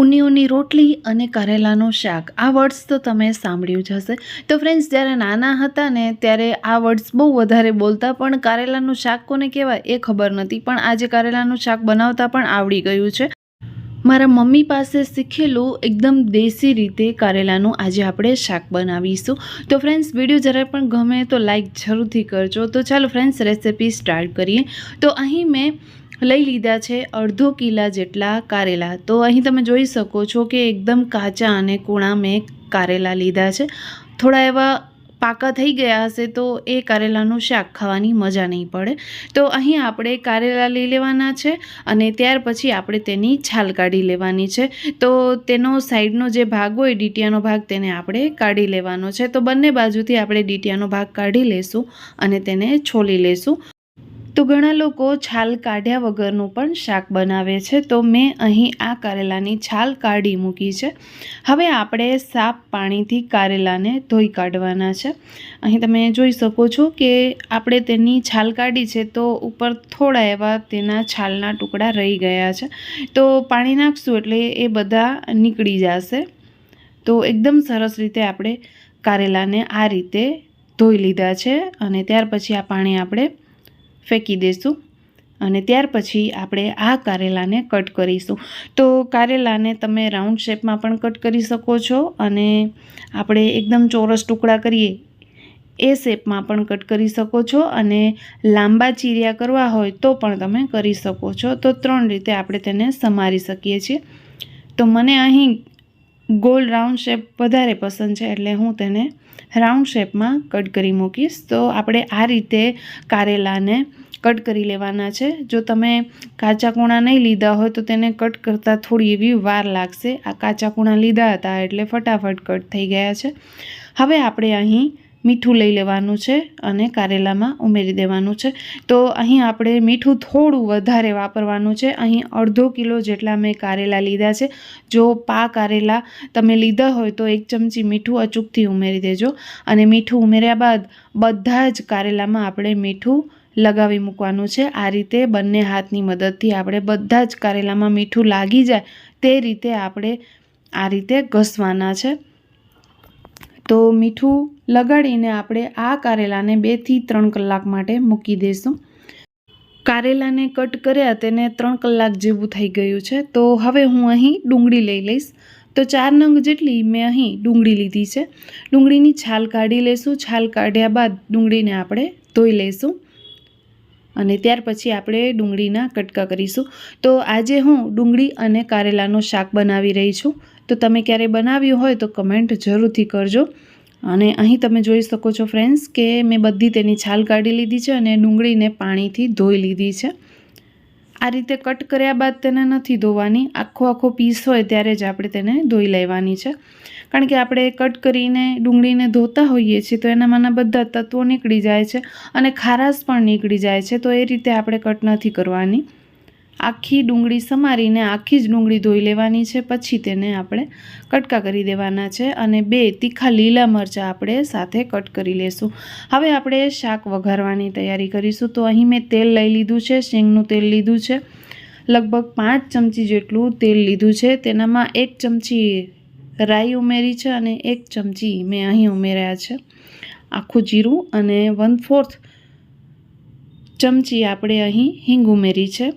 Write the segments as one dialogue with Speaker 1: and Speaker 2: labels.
Speaker 1: ઊની ઊની રોટલી અને કારેલાનું શાક. આ વર્ડ્સ તો તમે સાંભળ્યું જ હશે. તો ફ્રેન્ડ્સ જ્યારે નાના હતા ને ત્યારે આ વર્ડ્સ બહુ વધારે બોલતા, પણ કારેલાનું શાક કોને કહેવાય એ ખબર નથી પણ આજે કારેલાનું શાક બનાવતા પણ આવડી ગયું છે. મારા મમ્મી પાસે શીખેલું એકદમ દેશી રીતે કારેલાનું આજે આપણે શાક બનાવીશું. તો ફ્રેન્ડ્સ વીડિયો જરા પણ ગમે તો લાઈક જરૂરથી કરજો. તો ચાલો ફ્રેન્ડ્સ રેસિપી સ્ટાર્ટ કરીએ. તો અહીં મેં લઈ લીધા છે અડધો કિલા જેટલા કારેલા. તો અહીં તમે જોઈ શકો છો કે એકદમ કાચા અને કૂણા મેં કારેલા લીધા છે. થોડા એવા પાકા થઈ ગયા હશે તો એ કારેલાનું શાક ખાવાની મજા નહીં પડે. તો અહીં આપણે કારેલા લઈ લેવાના છે અને ત્યાર પછી આપણે તેની છાલ કાઢી લેવાની છે. તો તેનો સાઈડનો જે ભાગ હોય ડીટિયાનો ભાગ તેને આપણે કાઢી લેવાનો છે. તો બંને બાજુથી આપણે ડીટિયાનો ભાગ કાઢી લેશું અને તેને છોલી લેશું. તો ઘણા લોકો છાલ કાઢ્યા વગરનું પણ શાક બનાવે છે. તો મેં અહીં આ કારેલાની છાલ કાઢી મૂકી છે. હવે આપણે સાફ પાણીથી કારેલાને ધોઈ કાઢવાના છે. અહીં તમે જોઈ શકો છો કે આપણે તેની છાલ કાઢી છે તો ઉપર થોડા એવા તેના છાલના ટુકડા રહી ગયા છે. તો પાણી નાખશું એટલે એ બધા નીકળી જશે. તો એકદમ સરસ રીતે આપણે કારેલાને આ રીતે ધોઈ લીધા છે અને ત્યાર પછી આ પાણી આપણે ફેંકી દઈશું અને ત્યાર પછી આપણે આ કારેલાને કટ કરીશું. તો કારેલાને તમે રાઉન્ડ શેપમાં પણ કટ કરી શકો છો અને આપણે એકદમ ચોરસ ટુકડા કરીએ એ શેપમાં પણ કટ કરી શકો છો અને લાંબા ચીરિયા કરવા હોય તો પણ તમે કરી શકો છો. તો ત્રણ રીતે આપણે તેને સમારી શકીએ છીએ. તો મને અહીં ગોલ રાઉન્ડ શેપ વધારે પસંદ છે એટલે હું તેને રાઉન્ડ શેપમાં કટ કરી મૂકીશ. તો આપણે આ રીતે કારેલાને કટ કરી લેવાના છે. જો તમે કાચા કૂણા નહીં લીધા હોય તો તેને કટ કરતાં થોડી એવી વાર લાગશે. આ કાચા કૂણા લીધા હતા એટલે ફટાફટ કટ થઈ ગયા છે. હવે આપણે અહીં મીઠું લઈ લેવાનું છે અને કારેલામાં ઉમેરી દેવાનું છે. તો અહીં આપણે મીઠું થોડું વધારે વાપરવાનું છે. અહીં અડધો કિલો જેટલા મેં કારેલા લીધા છે. જો પા કારેલા તમે લીધા હોય તો એક ચમચી મીઠું અચૂકથી ઉમેરી દેજો. અને મીઠું ઉમેર્યા બાદ બધા જ કારેલામાં આપણે મીઠું લગાવી મૂકવાનું છે. આ રીતે બંને હાથની મદદથી આપણે બધા જ કારેલામાં મીઠું લાગી જાય તે રીતે આપણે આ રીતે ઘસવાના છે. તો મીઠું લગાડીને આપણે આ કારેલાને બેથી ત્રણ કલાક માટે મૂકી દઈશું કારેલાને કટ કર્યા તેને ત્રણ કલાક જેવું થઈ ગયું છે. તો હવે હું અહીં ડુંગળી લઈ લઈશ. તો ચાર નંગ જેટલી મેં અહીં ડુંગળી લીધી છે. ડુંગળીની છાલ કાઢી લઈશું છાલ કાઢ્યા બાદ ડુંગળીને આપણે ધોઈ લઈશું. અને ત્યાર પછી આપણે ડુંગળીના કટકા કરીશું. તો આજે હું ડુંગળી અને કારેલાનું શાક બનાવી રહી છું. તો તમે ક્યારે બનાવ્યું હોય તો કમેન્ટ જરૂરથી કરજો. અને અહીં તમે જોઈ શકો છો ફ્રેન્ડ્સ કે મેં બધી તેની છાલ કાઢી લીધી છે અને ડુંગળીને પાણીથી ધોઈ લીધી છે. આ રીતે કટ કર્યા બાદ તેને નથી ધોવાની. આખો આખો પીસ હોય ત્યારે જ આપણે તેને ધોઈ લેવાની છે. કારણ કે આપણે કટ કરીને ડુંગળીને ધોતા હોઈએ છીએ તો એનામાંના બધા તત્વો નીકળી જાય છે અને ખારાશ પણ નીકળી જાય છે તો એ રીતે આપણે કટ નથી કરવાની. આખી ડુંગળી સમારીને આખી જ ડુંગળી ધોઈ લેવાની છે, પછી તેને આપણે કટકા કરી દેવાના છે અને બે તીખા લીલા મરચાં આપણે સાથે કટ કરી લેશું. હવે આપણે શાક વઘારવાની તૈયારી કરીશું. તો અહીં મેં તેલ લઈ લીધું છે, શેંગનું તેલ લીધું છે, લગભગ પાંચ ચમચી જેટલું તેલ લીધું છે. તેનામાં એક ચમચી રાઈ ઉમેરી છે અને એક ચમચી મેં અહીં ઉમેર્યા છે આખું જીરું અને વન ફોર્થ ચમચી આપણે અહીં હિંગ ઉમેરી છે.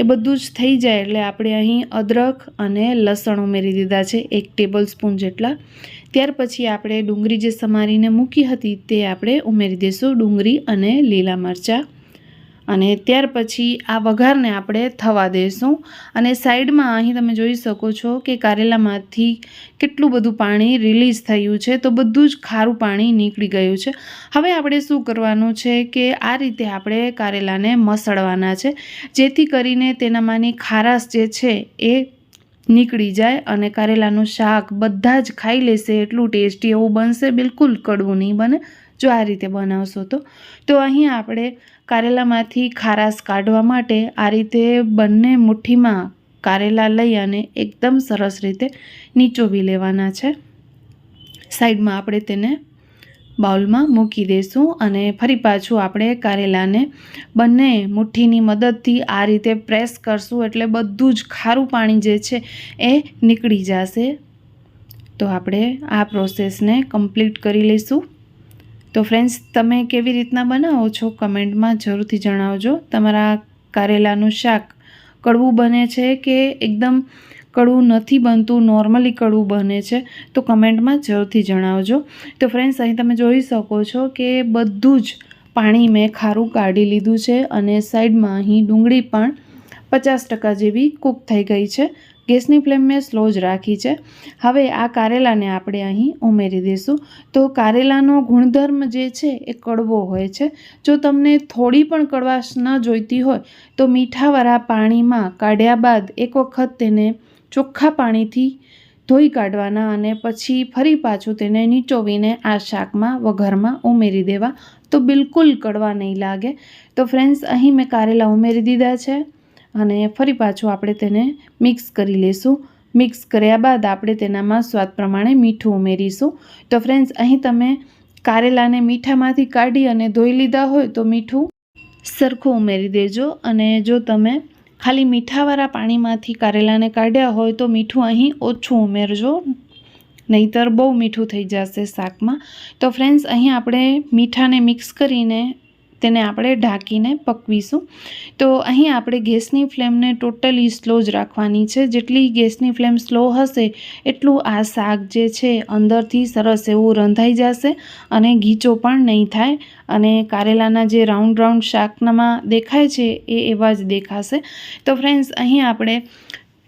Speaker 1: એ બધું જ થઈ જાય એટલે આપણે અહીં અદરક અને લસણ ઉમેરી દીધા છે, એક ટેબલ સ્પૂન જેટલા. ત્યાર પછી આપણે ડુંગળી જે સમારીને મૂકી હતી તે આપણે ઉમેરી દઈશું ડુંગળી અને લીલા મરચાં. અને ત્યાર પછી આ વઘારને આપણે થવા દેશું. અને સાઈડમાં અહીં તમે જોઈ શકો છો કે કારેલામાંથી કેટલું બધું પાણી રિલીઝ થયું છે, તો બધું જ ખારું પાણી નીકળી ગયું છે. હવે આપણે શું કરવાનું છે કે આ રીતે આપણે કારેલાને મસળવાના છે, જેથી કરીને તેનામાંની ખારાશ જે છે એ નીકળી જાય અને કારેલાનું શાક બધા જ ખાઈ લેશે, એટલું ટેસ્ટી એવું બનશે, બિલકુલ કડવું નહીં બને. જો આ રીતે બનાવશો તો. તો અહીં આપણે કારેલામાંથી ખારાશ કાઢવા માટે આ રીતે બંને મુઠ્ઠીમાં કારેલા લઈ અને એકદમ સરસ રીતે નીચોવી લેવાના છે. સાઈડમાં આપણે તેને બાઉલમાં મૂકી દઈશું અને ફરી પાછું આપણે કારેલાને બંને મુઠ્ઠીની મદદથી આ રીતે પ્રેસ કરશું એટલે બધું જ ખારું પાણી જે છે એ નીકળી જશે. તો આપણે આ પ્રોસેસને કમ્પ્લીટ કરી લઈશું. તો ફ્રેન્ડ્સ તમે કેવી રીતના બનાવો છો? કમેન્ટમાં જરૂરથી જણાવજો. તમારા કારેલાનું શાક કડવું બને છે કે એકદમ કડવું નથી બનતું? નોર્મલી કડવું બને છે. તો કમેન્ટમાં જરૂરથી જણાવજો. તો ફ્રેન્ડ્સ અહીં તમે જોઈ શકો છો કે બધું જ પાણી મેં ખારું કાઢી લીધું છે અને સાઈડમાં અહીં ડુંગળી પણ પચાસ ટકા જેવી કૂક થઈ ગઈ છે. ગેસની ફ્લેમ મેં સ્લો જ રાખી છે. હવે આ કારેલાને આપણે અહીં ઉમેરી દઈશું. તો કારેલાનો ગુણધર્મ જે છે એ કડવો હોય છે. જો તમને થોડી પણ કડવાશ ન જોઈતી હોય, તો મીઠાવાળા પાણીમાં કાઢ્યા બાદ એક વખત તેને ચોખ્ખા પાણીથી ધોઈ કાઢવાના અને પછી ફરી પાછું તેને નીચોવીને આ શાકમાં, વઘારમાં ઉમેરી દેવા. તો બિલકુલ કડવા નહીં લાગે. તો ફ્રેન્ડ્સ અહીં મેં કારેલા ઉમેરી દીધા છે. અને ફરી પાછું આપણે તેને મિક્સ કરી લઈશું મિક્સ કર્યા બાદ આપણે તેનામાં સ્વાદ પ્રમાણે મીઠું ઉમેરીશું. તો ફ્રેન્ડ્સ અહીં તમે કારેલાને મીઠામાંથી કાઢી અને ધોઈ લીધા હોય તો મીઠું સરખું ઉમેરી દેજો. અને જો તમે ખાલી મીઠાવાળા પાણીમાંથી કારેલાને કાઢ્યા હોય તો મીઠું અહીં ઓછું ઉમેરજો. નહીતર બહુ મીઠું થઈ જશે શાકમાં. તો ફ્રેન્ડ્સ અહીં આપણે મીઠાને મિક્સ કરીને તેને આપણે ઢાંકીને પકવીશું. તો અહીં આપણે ગેસની ફ્લેમને ટોટલી સ્લો જ રાખવાની છે. જેટલી ગેસની ફ્લેમ સ્લો હશે, એટલું આ શાક જે છે અંદરથી સરસ એવું રંધાઈ જશે અને ગીચો પણ નહીં થાય. અને કારેલાના જે રાઉન્ડ રાઉન્ડ શાકનામાં દેખાય છે, એ એવા જ દેખાશે. તો ફ્રેન્ડ્સ, અહીં આપણે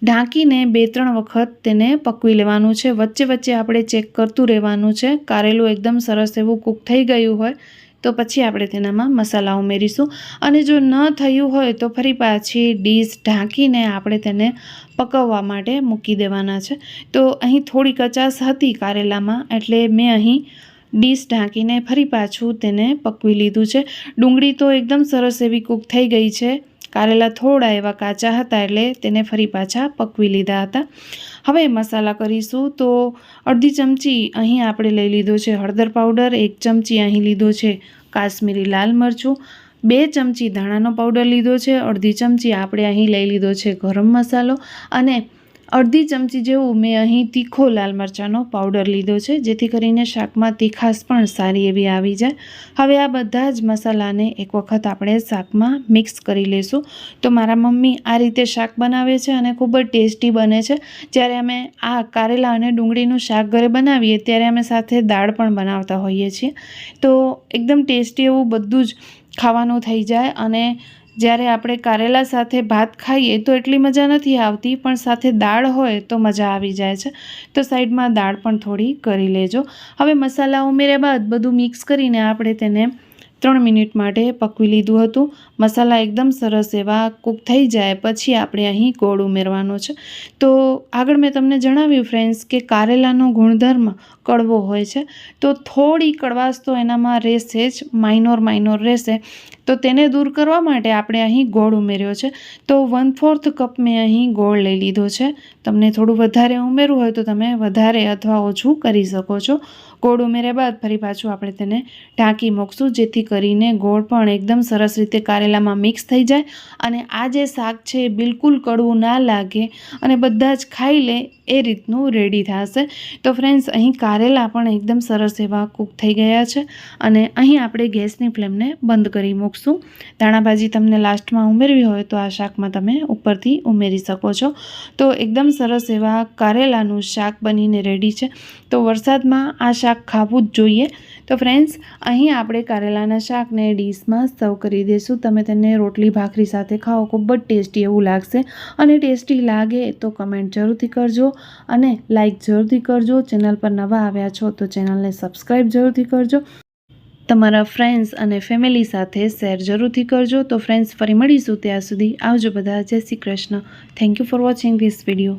Speaker 1: ઢાંકીને બે ત્રણ વખત તેને પકવી લેવાનું છે. વચ્ચે વચ્ચે આપણે ચેક કરતું રહેવાનું છે. કારેલું એકદમ સરસ એવું કૂક થઈ ગયું હોય. તો પછી આપણે તેનામાં મસાલા ઉમેરીશું. અને જો ન થયું હોય તો ફરી પાછી ડીશ ઢાંકીને આપણે તેને પકવવા માટે મૂકી દેવાના છે. તો અહીં થોડી કચાશ હતી કારેલામાં, એટલે મેં અહીં ડીશ ઢાંકીને ફરી પાછું તેને પકવી લીધું છે. ડુંગળી તો એકદમ સરસ એવી કૂક થઈ ગઈ છે. કારેલા થોડા એવા કાચા હતા એટલે તેને ફરી પાછા પકવી લીધા હતા. હવે મસાલા કરીશું તો અડધી ચમચી અહીં આપણે લઈ લીધો છે હળદર પાવડર, એક ચમચી અહીં લીધો છે કાશ્મીરી લાલ મરચું, બે ચમચી ધાણાનો પાવડર લીધો છે, અડધી ચમચી આપણે અહીં લઈ લીધો છે ગરમ મસાલો અને અડધી ચમચી જેવું મેં અહીં તીખો લાલ મરચાંનો પાવડર લીધો છે, જેથી કરીને શાકમાં તીખાશ પણ સારી એવી આવી જાય. હવે આ બધા જ મસાલાને એક વખત આપણે શાકમાં મિક્સ કરી લઈશું તો મારા મમ્મી આ રીતે શાક બનાવે છે અને ખૂબ જ ટેસ્ટી બને છે. જ્યારે અમે આ કારેલા અને ડુંગળીનું શાક ઘરે બનાવીએ, ત્યારે અમે સાથે દાળ પણ બનાવતા હોઈએ છીએ. તો એકદમ ટેસ્ટી એવું બધું જ ખાવાનું થઈ જાય અને જ્યારે આપણે કારેલા સાથે ભાત ખાઈએ તો એટલી મજા નથી આવતી, પણ સાથે દાળ હોય તો મજા આવી જાય છે. તો સાઈડમાં દાળ પણ થોડી કરી લેજો. હવે મસાલા ઉમેર્યા બાદ બધું મિક્સ કરીને આપણે તેને ત્રણ મિનિટ માટે પકવી લીધું હતું. મસાલા એકદમ સરસ એવા કૂક થઈ જાય પછી આપણે અહીં ગોળ ઉમેરવાનો છે. તો આગળ મેં તમને જણાવ્યું ફ્રેન્ડ્સ કે કારેલાનો ગુણધર્મ કડવો હોય છે. તો થોડી કડવાશ તો એનામાં રહેશે જ માઇનોર માઇનોર રહેશે. તો તેને દૂર કરવા માટે આપણે અહીં ગોળ ઉમેર્યો છે. તો વન ફોર્થ કપ મેં અહીં ગોળ લઈ લીધો છે. તમને થોડું વધારે ઉમેરવું હોય તો તમે વધારે અથવા ઓછું કરી શકો છો. ગોળ ઉમેર્યા બાદ ફરી પાછું આપણે તેને ઢાંકી મૂકશું, જેથી કરીને ગોળ પણ એકદમ સરસ રીતે કારેલામાં મિક્સ થઈ જાય અને આ જે શાક છે એ બિલકુલ કડવું ના લાગે અને બધા જ ખાઈ લે એ રીતનું રેડી થશે. તો ફ્રેન્ડ્સ, અહીં કારેલા પણ એકદમ સરસ એવા કૂક થઈ ગયા છે અને અહીં આપણે ગેસની ફ્લેમને બંધ કરી મૂકશું. ધાણાભાજી તમને લાસ્ટમાં ઉમેરવી હોય તો આ શાકમાં તમે ઉપરથી ઉમેરી શકો છો. તો એકદમ સરસ એવા કારેલાનું શાક બનીને રેડી છે. તો વરસાદમાં આ શાક ખાવું જ જોઈએ. તો ફ્રેન્ડ્સ અહીં આપણે કારેલાના શાકને ડીશમાં સર્વ કરી દઈશું. તમે તેને રોટલી, ભાખરી સાથે ખાઓ, ખૂબ જ ટેસ્ટી એવું લાગશે. અને ટેસ્ટી લાગે તો કમેન્ટ જરૂરથી કરજો. અને લાઈક જરૂરથી કરજો. ચેનલ પર નવા આવ્યા છો તો ચેનલને સબસ્ક્રાઈબ જરૂરથી કરજો. તમારા ફ્રેન્ડ્સ અને ફેમિલી સાથે શેર જરૂરથી કરજો. તો ફ્રેન્ડ્સ ફરી મળીશું ત્યાં સુધી. આવજો બધા. Jai Shri Krishna. Thank you for watching this video